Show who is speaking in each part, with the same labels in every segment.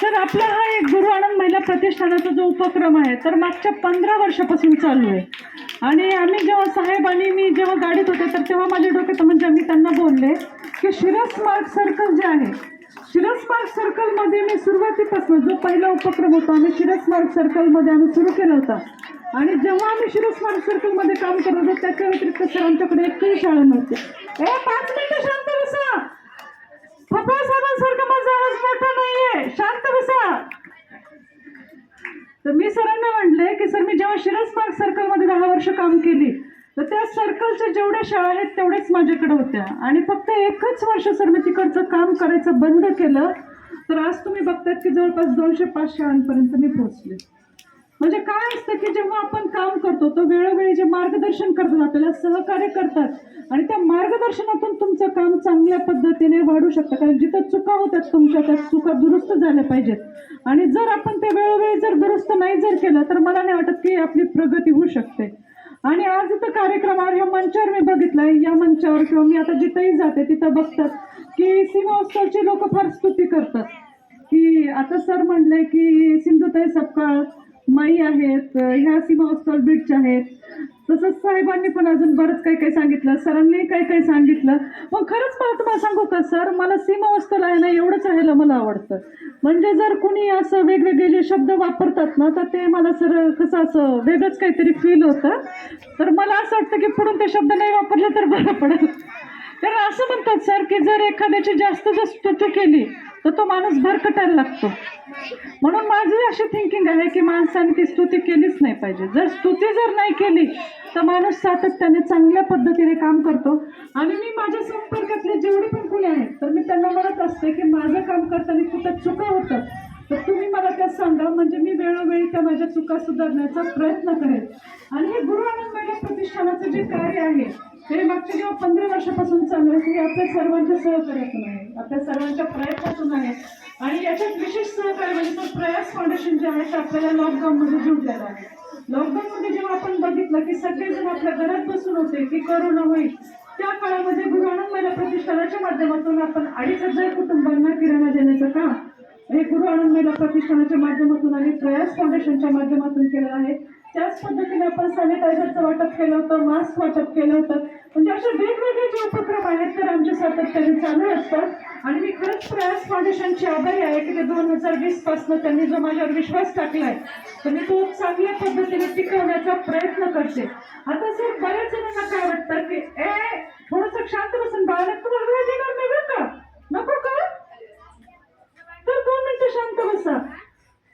Speaker 1: तर आपला हा एक गुरु आनंद महिला प्रतिष्ठानाचा जो उपक्रम आहे तर मागच्या पंधरा वर्षापासून चालू आहे. आणि आम्ही जेव्हा साहेब आणि मी जेव्हा गाडीत होते तर तेव्हा माझ्या डोक्यात म्हणजे आम्ही त्यांना बोलले की शिरस मार्ग सर्कल जे आहे शिरस मार्ग सर्कलमध्ये मी सुरुवातीपासून जो पहिला उपक्रम होता आम्ही शिरस मार्ग सर्कलमध्ये आम्ही सुरू केला होता. आणि जेव्हा आम्ही शिरस मार्ग सर्कलमध्ये काम करत होतो त्याच्या व्यतिरिक्त सर आमच्याकडे एकही शाळा नव्हती. ए पाच मिनिटं शांत बसा पप्पा साहेबांसारखं माझा आवाज मोठा नाहीये शांत बसा. तर मी सरांना म्हणले की सर मी जेव्हा शिरस पार्क सर्कलमध्ये दहा वर्ष काम केली तर त्या सर्कलच्या जेवढ्या शाळा आहेत तेवढ्याच माझ्याकडे होत्या. आणि फक्त एकच वर्ष सर मी तिकडचं काम करायचं बंद केलं. तर आज तुम्ही बघतात की जवळपास दोनशे पाच शाळांपर्यंत मी पोहोचले. म्हणजे काय असतं की जेव्हा आपण काम करतो तो वेळोवेळी जे मार्गदर्शन करतात आपल्याला सहकार्य करतात आणि त्या मार्गदर्शनातून तुमचं काम चांगल्या पद्धतीने वाढू शकतं. कारण जिथं चुका होतात तुमच्या त्या चुका दुरुस्त झाल्या पाहिजेत. आणि जर आपण ते वेळोवेळी जर दुरुस्त नाही जर केलं तर मला नाही वाटत की आपली प्रगती होऊ शकते. आणि आज इथं कार्यक्रमावर या मंचावर मी बघितलंय. या मंचावर किंवा मी आता जिथंही जाते तिथं बघतात की सीमोत्सवची लोक फार स्तुती करतात. की आता सर म्हणले की सिंधुताई सपकाळ माई आहेत ह्या सीमा हॉस्टल बीटच्या आहेत. तसंच साहेबांनी पण अजून बरंच काही काही सांगितलं सरांनी काही काही सांगितलं. मग खरंच मला तुम्हाला सांगू का सर मला सीमा आहे ना एवढंच राहायला मला आवडतं. म्हणजे जर कुणी असं वेगवेगळे जे शब्द वापरतात ना तर ते मला सर कसं असं वेगळंच काहीतरी फील होतं. तर मला असं वाटतं की पुढून ते शब्द नाही वापरले तर बरं पडेल. कारण असं म्हणतात सर की जर एखाद्याची जास्त जर स्तुती केली तर तो माणूस भरकटायला लागतो. म्हणून माझी अशी थिंकिंग आहे की माणसाने ती स्तुती केलीच नाही पाहिजे. जर स्तुती जर नाही केली तर माणूस सातत्याने चांगल्या पद्धतीने काम करतो. आणि मी माझ्या संपर्कातले जेवढे पण कुणी आहेत तर मी त्यांना म्हणत असते की माझं काम करताना कुठं चुका होतं तर तुम्ही मला त्या सांगा. म्हणजे मी वेळोवेळी त्या माझ्या चुका सुधारण्याचा प्रयत्न करेन. आणि हे गुरु आनंद महिला प्रतिष्ठानाचं जे कार्य आहे हे मागच्या जेव्हा पंधरा वर्षापासून चालू आहे ते आपल्या सर्वांच्या सहकार्यातून आहे. आपल्या सर्वांच्या प्रयत्नातून आहे. आणि याच्यात विशेष सहकार्य म्हणजे तो प्रयास फाउंडेशन जे आहे ते आपल्याला लॉकडाऊनमध्ये जुडलेला आहे. लॉकडाऊनमध्ये जेव्हा आपण बघितलं की सगळेजण आपल्या घरात बसून होते की करोना होईल त्या काळामध्ये गुरु आनंद महिला प्रतिष्ठानाच्या माध्यमातून आपण अडीच हजार कुटुंबांना किराणा देण्याचं काम हे गुरु आनंद महिला प्रतिष्ठानाच्या माध्यमातून आणि प्रयास फाउंडेशनच्या माध्यमातून केलं आहे. त्याच पद्धतीने आपण सॅनिटायझरचं वाटप केलं होतं मास्क वाटप केलं होतं. म्हणजे असे वेगवेगळे जे उपक्रम आहेत तर आमचे सातत्याने चालू असतात. आणि मी खरंच प्रयास फाउंडेशनची आभारी आहे की ते दोन हजार वीसपासून त्यांनी जो माझ्यावर विश्वास टाकलाय तर मी तो चांगल्या पद्धतीने टिकवण्याचा प्रयत्न करते. आता सर बऱ्याच जणांना काय वाटतं की ए थोडंसं शांत बसून बाळा तुला शांत बसा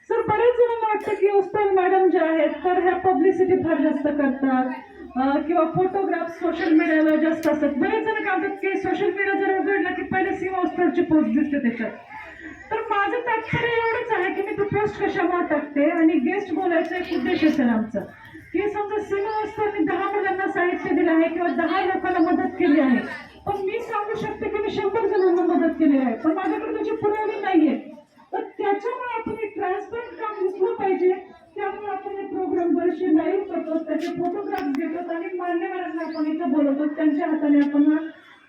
Speaker 1: सर बरेच जणांना वाटतं की उस्ताद मॅडम जे आहेत तर ह्या पब्लिसिटी फार जास्त करतात किंवा फोटोग्राफ सोशल मीडियाला जास्त असतात. बरेच जण काय म्हणतात की सोशल मीडिया जर उघडला की पहिले सीमा उस्तादची पोस्ट दिसते त्याच्यात. तर माझं तात्पर्य एवढंच आहे की मी तो पोस्ट कशामुळे टाकते आणि गेस्ट बोलायचा एक उद्देश असेल आमचा. की समजा सीमा उस्तादने दहा मुलांना साहित्य दिलं आहे किंवा दहा लोकांना मदत केली आहे. पण मी सांगू शकते की मी शंभर जणांना मदत केली आहे. पण माझ्याकडे त्याची पुरवणी नाहीये तर त्याच्यामुळे आपण एक ट्रान्सपरंट काम घेतलं पाहिजे त्यामुळे आपण हे प्रोग्राम बरेचसे लाईव्ह करतो त्याचे फोटोग्राफ घेतो आणि मान्यवरांना आपण इथं बोलवतो आणि आपण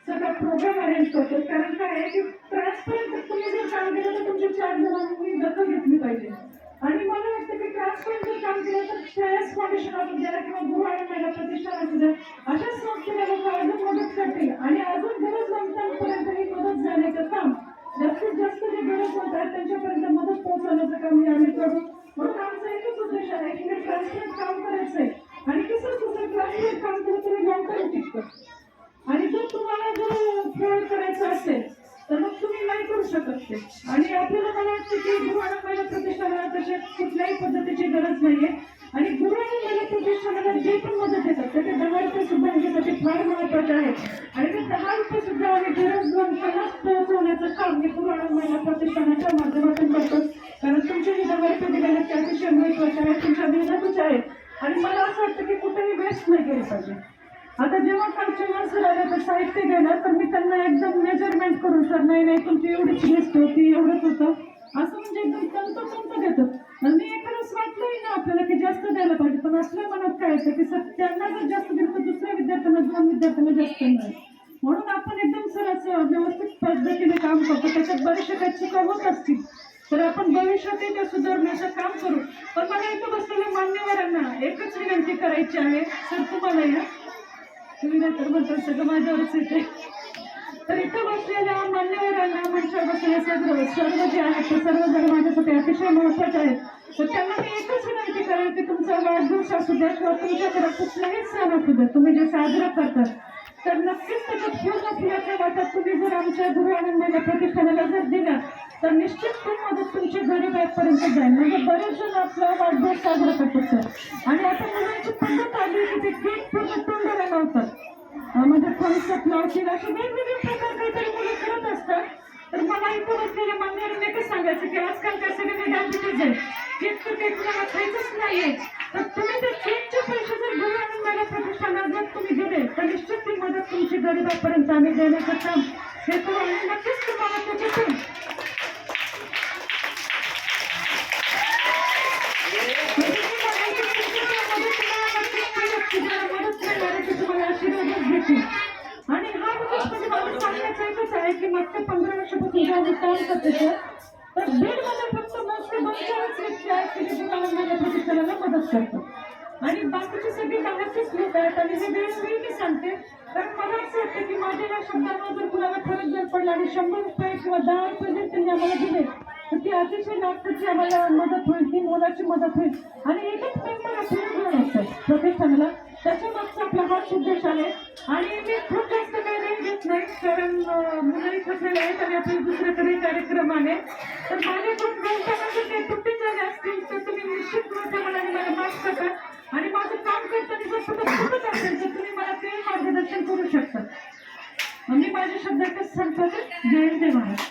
Speaker 1: सगळा प्रोग्राम अरेंज करतो. कारण काय आहे की ट्रान्सपरंट तुम्ही जर काम केलं तर तुमच्या चार जणांनी दखल घेतली पाहिजे. आणि मला वाटतं की ट्रान्सपरंट जर काम केलं तर श्रेयस फाउंडेशन असू द्या किंवा गुरु आणि महिला प्रतिष्ठान असू द्या अशा संस्थेला लोक अजून मदत करतील आणि अजून गरज लोकांपर्यंत ही मदत जाण्याचं काम जास्तीत जास्त जे गरजवंत आहेत त्यांच्यापर्यंत मदत पोहोचवण्याचं काम हे आम्ही करू म्हणून आमचा एकच उद्देश आहे की हे ट्रान्सपरंट काम करायचं आहे आणि कसं असतं ट्रान्सपरंट काम केलं तरी लॉंग टर्म टिकतं आणि जर तुम्हाला जर फ्रॉड करायचं असेल तर मग तुम्ही नाही करू शकते आणि आपल्याला मला वाटतं की गुरु आणि महिला प्रतिष्ठानाला तशा कुठल्याही पद्धतीची गरज नाहीये. आणि गुरु आणि महिला प्रतिष्ठानाला जे पण मदत देतात ते दहा रुपये सुद्धा ह्याच्यासाठी फार महत्त्वाचे आहेत. आणि ते दहा रुपये सुद्धा आम्ही गरजवंतांना पोहोचवण्याचं काम हे गुरु आणि महिला प्रतिष्ठानाच्या माध्यमातून करतो. कारण तुमचे जे दहा रुपये दिलेले आहेत ते अतिशय महत्त्वाचे आहेत तुमच्या मेहनतच आहेत. आणि मला असं वाटतं की कुठेही वेस्ट नाही केली पाहिजे. आता जेव्हा कालचे माणसं आले तर साहित्य गेलं तर मी त्यांना एकदम मेजरमेंट करून सर नाही नाही तुमची एवढीच लिस्ट होती एवढंच होतं. असं म्हणजे एकदम तंतोतंत देतात. आणि मी एखादंच वाटलंही ना आपल्याला की जास्त द्यायला पाहिजे पण असल्या मनात काय येतं की सर त्यांना जर जास्त दिलं तर दुसऱ्या विद्यार्थ्यांना दोन विद्यार्थ्यांना जास्त नाही म्हणून आपण एकदम सर असं व्यवस्थित पद्धतीने काम करतो. त्याच्यात बरेचसे काही चुका होत असतील. तर आपण भविष्यातही त्या सुधारण्याचं काम करू. पण मला इथं बसलेल्या मान्यवरांना एकच विनंती करायची आहे. सर तुम्हाला या. तुम्ही नाही तर म्हणतात सगळं माझ्यावरच येते. तर इथं बसलेल्या मान्यवरांना मंचावर बसलेले सर्व सर्व जे आहेत ते सर्वजण माझ्यासाठी अतिशय महत्त्वाचे आहेत. तर त्यांना मी एकच विनंती करेल की तुमचा वाढदिवस असू द्या किंवा तुमच्याकडे कुठलाही सण असू द्या तुम्ही जे साजरा करतात तर नक्कीच त्याच्यात पूर्ण फुलाच्या वाटत तुम्ही जर आमच्या गुरु आनंदाच्या प्रतिष्ठानाला जर दिला तर निश्चित खूप मदत तुमच्या गरीबापर्यंत जाईल. म्हणजे बरेच जण आपला वाढदिवस साजरा करतात सर. आणि आता मुलांची पद्धत आली की ते केक पूर्ण तोंडाला लावतात. म्हणजे थम्सअप लावतील असे वेगवेगळे प्रकार काहीतरी मुलं करत असतात. तर मला इथं बसलेल्या मान्यवरांनी एकच सांगायचं की आजकाल काय सगळे डायबिटीज आहे. केक तर केक तुम्हाला खायचंच नाहीये. तर तुम्ही ते केकचे पैसे जर गुरु आनंदाला प्रतिष्ठानात जर तुम्ही दिले तर निश्चित ती मदत तुमची गरीबापर्यंत आम्ही देण्याचं काम हे करू नक्कीच तुम्हाला त्याच्यातून. म्हणजे आणि हा विशेष म्हणजे मला सांगण्याचं एकच आहे की मागच्या पंधरा वर्षापासून काम करतो सर, तर बीडमध्ये फक्त मोजके दोन व्यक्ती आहेत की जे प्रतिष्ठानाला मदत करतात. आणि बाकीचे सगळे बाहेरचेच लोक आहेत आणि हे वेळोवेळी मी सांगते कारण मला असं वाटतं की माझ्या या शब्दांना जर कुणाला फरक जर पडला आणि शंभर रुपये किंवा दहा रुपये जर त्यांनी आम्हाला दिले तर ती अतिशय नागपूरची आम्हाला मदत होईल ती मोलाची मदत होईल. आणि एकच मेंबर आपल्याला घेऊन असतात प्रतिष्ठानाला त्याच्या मागचा आपला हाच उद्देश आहे. आणि मी खूप जास्त काही वेळ घेत नाही कारण अं, मुलंही थकलेले आहेत आणि आपले दुसऱ्याकडे कार्यक्रम आहे तर माझ्याकडून बोलताना जर काही तुटी झाल्या असतील तर तुम्ही निश्चित मोठ्या मला माफ करा आणि माझं काम करताना जर कुठं चुकत असेल तर तुम्ही मला दर्शन करू शकतात. मी माझ्या शब्द एकच जयंत महाराज.